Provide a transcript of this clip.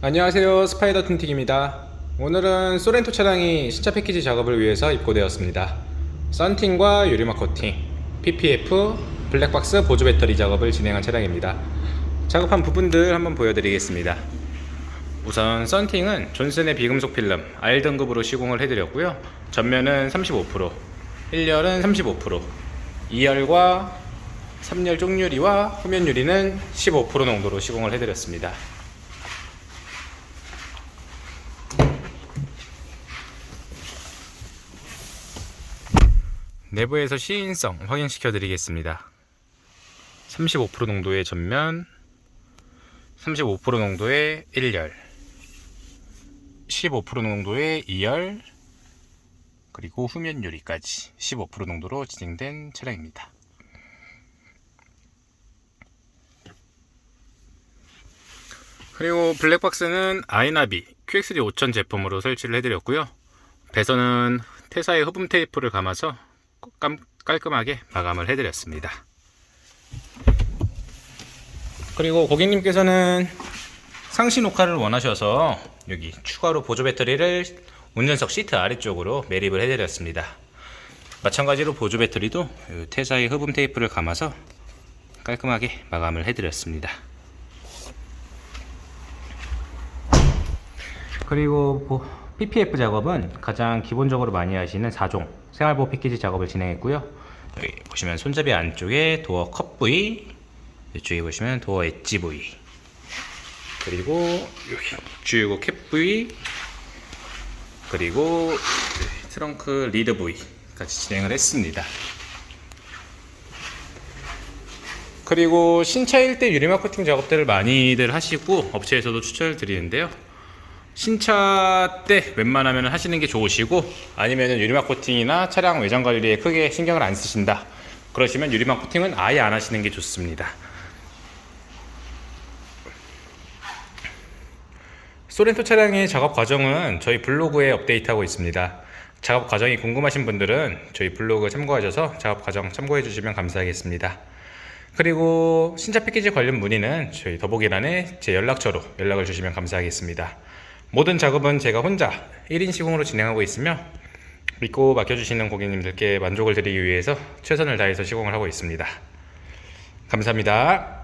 안녕하세요. 스파이더 틴틱입니다. 오늘은 소렌토 차량이 신차 패키지 작업을 위해서 입고되었습니다. 썬팅과 유리막 코팅, PPF, 블랙박스 보조 배터리 작업을 진행한 차량입니다. 작업한 부분들 한번 보여드리겠습니다. 우선 썬팅은 존슨의 비금속 필름 R등급으로 시공을 해드렸고요. 전면은 35% 1열은 35% 2열과 3열 쪽유리와 후면 유리는 15% 농도로 시공을 해드렸습니다 내부에서 시인성 확인시켜 드리겠습니다. 35% 농도의 전면, 35% 농도의 1열, 15% 농도의 2열, 그리고 후면 유리까지 15% 농도로 진행된 차량입니다. 그리고 블랙박스는 아이나비 QX3 5000 제품으로 설치를 해드렸고요. 배선은 태사의 흡음 테이프를 감아서 깜- 깔끔하게 마감을 해드렸습니다. 그리고 고객님께서는 상시 녹화를 원하셔서 여기 추가로 보조 배터리를 운전석 시트 아래쪽으로 매립을 해드렸습니다. 마찬가지로 보조 배터리도 이 태사의 흡음 테이프를 감아서 깔끔하게 마감을 해드렸습니다. 그리고 보- PPF 작업은 가장 기본적으로 많이 하시는 4종 생활보호 패키지 작업을 진행했고요. 여기 보시면 손잡이 안쪽에 도어 컵 부위, 이쪽에 보시면 도어 엣지 부위, 그리고 여기 주유구 캡 부위, 그리고 트렁크 리드 부위까지 진행을 했습니다. 그리고 신차일 때 유리막 코팅 작업들을 많이들 하시고 업체에서도 추천을 드리는데요. 신차 때 웬만하면 하시는 게 좋으시고 아니면 유리막 코팅이나 차량 외장 관리에 크게 신경을 안 쓰신다. 그러시면 유리막 코팅은 아예 안 하시는 게 좋습니다. 소렌토 차량의 작업 과정은 저희 블로그에 업데이트하고 있습니다. 작업 과정이 궁금하신 분들은 저희 블로그 참고하셔서 작업 과정 참고해 주시면 감사하겠습니다. 그리고 신차 패키지 관련 문의는 저희 더보기란에 제 연락처로 연락을 주시면 감사하겠습니다. 모든 작업은 제가 혼자 1인 시공으로 진행하고 있으며 믿고 맡겨주시는 고객님들께 만족을 드리기 위해서 최선을 다해서 시공을 하고 있습니다. 감사합니다.